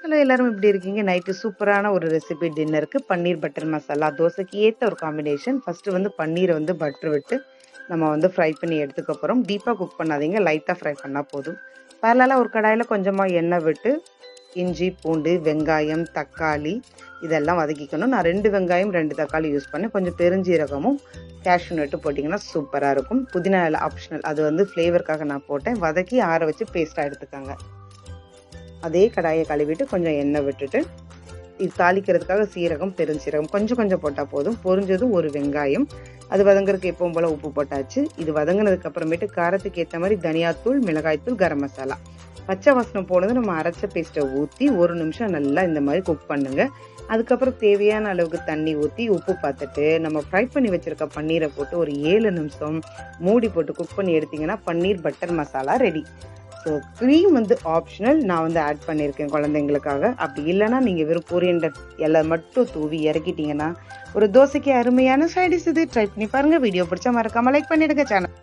Hello எல்லாரும் இப்படி இருக்கீங்க? நைட்டு சூப்பரான ஒரு ரெசிபி டின்னருக்கு பன்னீர் பட்டர் மசாலா தோசைக்கு ஏற்ற ஒரு காம்பினேஷன் ஃபஸ்ட்டு வந்து பன்னீரை வந்து பட்டர் விட்டு நம்ம வந்து ஃப்ரை பண்ணி எடுத்துக்க போகிறோம் டீப்பாக குக் பண்ணாதீங்க. லைட்டாக ஃப்ரை பண்ணால் போதும். பேரலாக ஒரு கடாயில் கொஞ்சமாக எண்ணெய் விட்டு இஞ்சி பூண்டு வெங்காயம் தக்காளி இதெல்லாம் வதக்கிக்கணும். நான் ரெண்டு வெங்காயம் ரெண்டு தக்காளி யூஸ் பண்ணேன். கொஞ்சம் பெருஞ்சீரகமும் கேஷ்யூ நட்டு போட்டிங்கன்னா சூப்பராக இருக்கும். புதினா ஆப்ஷனல் அது வந்து ஃப்ளேவருக்காக நான் போட்டேன். வதக்கி ஆற வச்சு பேஸ்ட்டாக எடுத்துக்கோங்க. அதே கடாயை கழுவிட்டு கொஞ்சம் எண்ணெய் விட்டுட்டு இது தாளிக்கிறதுக்காக சீரகம் பெருஞ்சீரகம் கொஞ்சம் கொஞ்சம் போட்டால் போதும். பொரிஞ்சதும் ஒரு வெங்காயம். அது வதங்குறதுக்கு எப்பவும் போல் உப்பு போட்டாச்சு. இது வதங்கினதுக்கு அப்புறமேட்டு காரத்துக்கு ஏற்ற மாதிரி தனியாத்தூள் மிளகாய்த்தூள் கரம் மசாலா. பச்சை வாசனம் போனது நம்ம அரைச்ச பேஸ்ட்டை ஊற்றி ஒரு நிமிஷம் நல்லா இந்த மாதிரி குக் பண்ணுங்க. அதுக்கப்புறம் தேவையான அளவுக்கு தண்ணி ஊற்றி உப்பு பார்த்துட்டு நம்ம ஃப்ரை பண்ணி வச்சிருக்க பன்னீரை போட்டு ஒரு ஏழு நிமிஷம் மூடி போட்டு குக் பண்ணி எடுத்தீங்கன்னா paneer butter masala ready so cream வந்து ஆப்ஷனல் நான் வந்து ஆட் பண்ணியிருக்கேன் குழந்தைங்களுக்காக. அப்படி இல்லைன்னா நீங்கள் வெறும் பொரியண்டர் எல்லாம் மட்டும் தூவி இறக்கிட்டீங்கன்னா ஒரு தோசைக்கு அருமையான சைடிஸ் இது. ட்ரை பண்ணி பாருங்கள் வீடியோ பிடிச்சா மறக்காமல் லைக் பண்ணிடுங்க. சேனல்